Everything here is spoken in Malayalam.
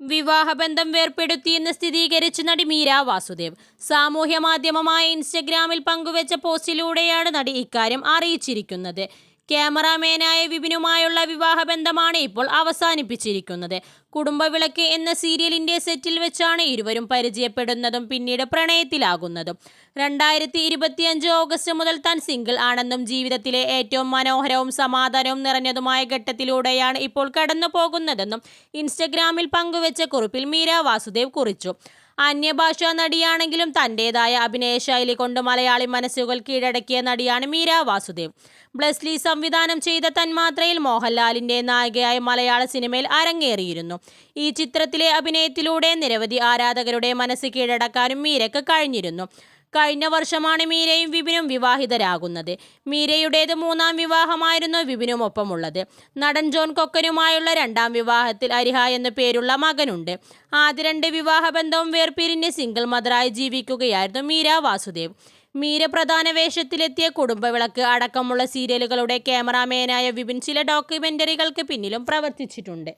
വിവാഹബന്ധം വേർപ്പെടുത്തിയെന്ന് സ്ഥിരീകരിച്ച് നടി മീര വാസുദേവ് സാമൂഹ്യ മാധ്യമമായ ഇൻസ്റ്റഗ്രാമിൽ പങ്കുവച്ച പോസ്റ്റിലൂടെയാണ് നടി ഇക്കാര്യം അറിയിച്ചിരിക്കുന്നത്. ക്യാമറാമാനായ വിപിനുമായുള്ള വിവാഹബന്ധമാണ് ഇപ്പോൾ അവസാനിപ്പിച്ചിരിക്കുന്നത്. കുടുംബവിളക്ക് എന്ന സീരിയലിന്റെ സെറ്റിൽ വെച്ചാണ് ഇരുവരും പരിചയപ്പെടുന്നതും പിന്നീട് പ്രണയത്തിലാകുന്നതും. രണ്ടായിരത്തി ഇരുപത്തിയഞ്ച് ഓഗസ്റ്റ് മുതൽ താൻ സിംഗിൾ ആണെന്നും ജീവിതത്തിലെ ഏറ്റവും മനോഹരവും സമാധാനവും നിറഞ്ഞതുമായ ഘട്ടത്തിലൂടെയാണ് ഇപ്പോൾ കടന്നു പോകുന്നതെന്നും ഇൻസ്റ്റഗ്രാമിൽ പങ്കുവച്ച കുറിപ്പിൽ മീര വാസുദേവ് കുറിച്ചു. അന്യഭാഷാ നടിയാണെങ്കിലും തന്റെതായ അഭിനയ ശൈലി കൊണ്ട് മലയാളി മനസ്സുകൾ കീഴടക്കിയ നടിയാണ് മീര വാസുദേവ്. ബ്ലസ്ലി സംവിധാനം ചെയ്ത തന്മാത്രയിൽ മോഹൻലാലിന്റെ നായികയായി മലയാള സിനിമയിൽ അരങ്ങേറിയിരുന്നു. ഈ ചിത്രത്തിലെ അഭിനയത്തിലൂടെ നിരവധി ആരാധകരുടെ മനസ്സ് കീഴടക്കാനും മീരയ്ക്ക് കഴിഞ്ഞിരുന്നു. കഴിഞ്ഞ വർഷമാണ് മീരയും വിപിനും വിവാഹിതരാകുന്നത്. മീരയുടേത് മൂന്നാം വിവാഹമായിരുന്നു വിപിനുമൊപ്പമുള്ളത്. നടൻ ജോൺ കൊക്കനുമായുള്ള രണ്ടാം വിവാഹത്തിൽ അരിഹ എന്നു പേരുള്ള മകനുണ്ട്. ആദ്യ രണ്ട് വിവാഹബന്ധവും വേർപിരിഞ്ഞ് സിംഗിൾ മദറായി ജീവിക്കുകയായിരുന്നു മീര വാസുദേവ്. മീര പ്രധാന വേഷത്തിലെത്തിയ കുടുംബവിളക്ക് അടക്കമുള്ള സീരിയലുകളുടെ ക്യാമറാമാനായ വിപിൻ ചില ഡോക്യുമെന്ററികൾക്ക് പിന്നിലും പ്രവർത്തിച്ചിട്ടുണ്ട്.